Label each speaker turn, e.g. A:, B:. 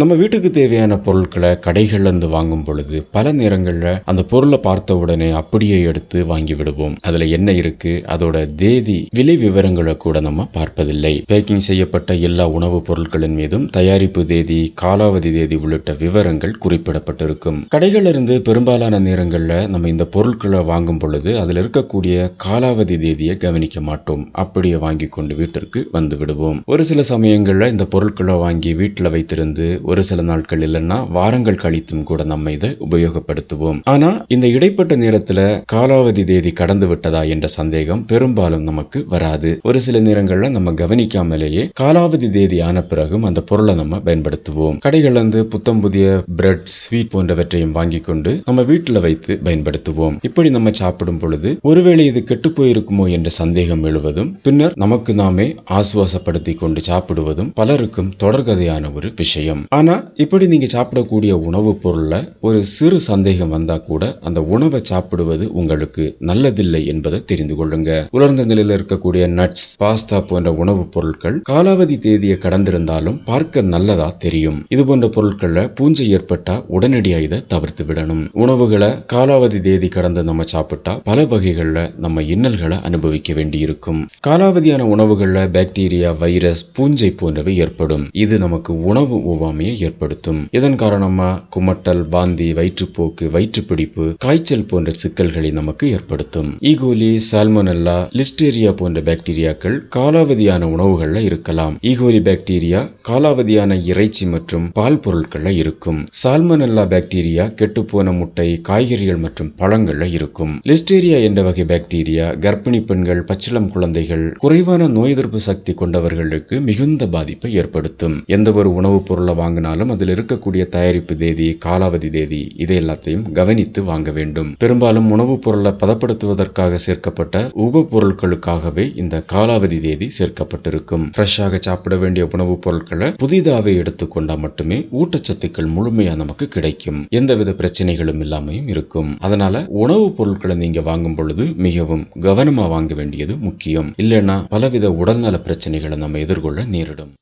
A: நம்ம வீட்டுக்கு தேவையான பொருட்களை கடைகள்ல இருந்து வாங்கும் பொழுது பல நேரங்களில் அந்த பொருளை பார்த்த உடனே அப்படியே எடுத்து வாங்கி விடுவோம். அதுல என்ன இருக்கு? அதோட தேதி விலை விவரங்களை கூட நம்ம பார்ப்பதில்லை. பேக்கிங் செய்யப்பட்ட எல்லா உணவுப் பொருட்களின் மீதும் தயாரிப்பு தேதி காலாவதி தேதி உள்ளிட்ட விவரங்கள் குறிப்பிடப்பட்டிருக்கும். கடைகளிலிருந்து பெரும்பாலான நேரங்கள்ல நம்ம இந்த பொருட்களை வாங்கும் பொழுது அதுல இருக்கக்கூடிய காலாவதி தேதியை கவனிக்க மாட்டோம். அப்படியே வாங்கி கொண்டு வீட்டிற்கு வந்து விடுவோம். ஒரு சில சமயங்கள்ல இந்த பொருட்களை வாங்கி வீட்டுல வைத்திருந்து ஒரு சில நாட்கள் இல்லைன்னா வாரங்கள் கழித்தும் கூட நம்ம இதை உபயோகப்படுத்துவோம். ஆனா இந்த இடைப்பட்ட நேரத்துல காலாவதி தேதி கடந்து விட்டதா என்ற சந்தேகம் பெரும்பாலும் நமக்கு வராது. ஒரு சில நேரங்கள்ல நம்ம கவனிக்காமலேயே காலாவதி தேதி ஆன பிறகும் அந்த பொருளை நம்ம பயன்படுத்துவோம். கடைகள்ல இருந்து புத்தம் புதிய பிரெட் ஸ்வீட் போன்றவற்றையும் வாங்கி கொண்டு நம்ம வீட்டுல வைத்து பயன்படுத்துவோம். இப்படி நம்ம சாப்பிடும் பொழுது ஒருவேளை இது கெட்டு போயிருக்குமோ என்ற சந்தேகம் எழுவதும் பின்னர் நமக்கு நாமே ஆசுவாசப்படுத்தி கொண்டு சாப்பிடுவதும் பலருக்கும் தொடர்கதையான ஒரு விஷயம். ஆனால் இப்படி நீங்கள் சாப்பிடக்கூடிய உணவுப் பொருளில் ஒரு சிறு சந்தேகம் வந்தால் கூட அந்த உணவை சாப்பிடுவது உங்களுக்கு நல்லதில்லை என்பதை தெரிந்து கொள்ளுங்க. உலர்ந்த நிலையில் இருக்கக்கூடிய நட்ஸ் பாஸ்தா போன்ற உணவுப் பொருட்கள் காலாவதி தேதியை கடந்திருந்தாலும் பார்க்க நல்லதா தெரியும். இது போன்ற பொருட்களில் பூஞ்சை ஏற்பட்டா உடனடியாக இதை தவிர்த்து விடணும். உணவுகளை காலாவதி தேதி கடந்து நம்ம சாப்பிட்டா பல வகைகளில் நம்ம இன்னல்களை அனுபவிக்க வேண்டியிருக்கும். காலாவதியான உணவுகளில் பாக்டீரியா வைரஸ் பூஞ்சை போன்றவை ஏற்படும். இது நமக்கு உணவு ஒவ்வாமையை ஏற்படுத்தும். இதன் காரணமா குமட்டல் வாந்தி வயிற்றுப்போக்கு வயிற்றுப்பிடிப்பு காய்ச்சல் போன்ற சிக்கல்களை நமக்கு ஏற்படுத்தும். ஈகோலி சால்மோனல்லா லிஸ்டேரியா போன்ற பாக்டீரியாக்கள் காலாவதியான உணவுகள்ல இருக்கலாம். E. ஈகோலி பாக்டீரியா காலாவதியான இறைச்சி மற்றும் பால் பொருட்கள்ல இருக்கும். சால்மோனெல்லா பாக்டீரியா கெட்டுப்போன முட்டை காய்கறிகள் மற்றும் பழங்கள்ல இருக்கும். லிஸ்டேரியா என்ற வகை பாக்டீரியா கர்ப்பிணி பெண்கள் பச்சிளம் குழந்தைகள் குறைவான நோய் எதிர்ப்பு சக்தி கொண்டவர்களுக்கு மிகுந்த பாதிப்பை ஏற்படுத்தும். எந்த ஒரு உணவுப் பொருளை வாங்கினாலும் அதில் இருக்கக்கூடிய தயாரிப்பு தேதி காலாவதி தேதி இதை எல்லாத்தையும் கவனித்து வாங்க வேண்டும். பெரும்பாலும் உணவுப் பொருளை பதப்படுத்துவதற்காக சேர்க்கப்பட்ட உப பொருட்களுக்காகவே இந்த காலாவதி தேதி சேர்க்கப்பட்டிருக்கும். ஃப்ரெஷ்ஷாக சாப்பிட வேண்டிய உணவுப் பொருட்களை புதிதாகவே எடுத்துக்கொண்டா மட்டுமே ஊட்டச்சத்துக்கள் முழுமையா நமக்கு கிடைக்கும். எந்தவித பிரச்சனைகளும் இல்லாமையும் இருக்கும். அதனால உணவுப் பொருட்களை நீங்க வாங்கும் பொழுது மிகவும் கவனமா வாங்க வேண்டியது முக்கியம். இல்லைன்னா பலவித உடல்நல பிரச்சனைகளை நம்ம எதிர்கொள்ள நேரிடும்.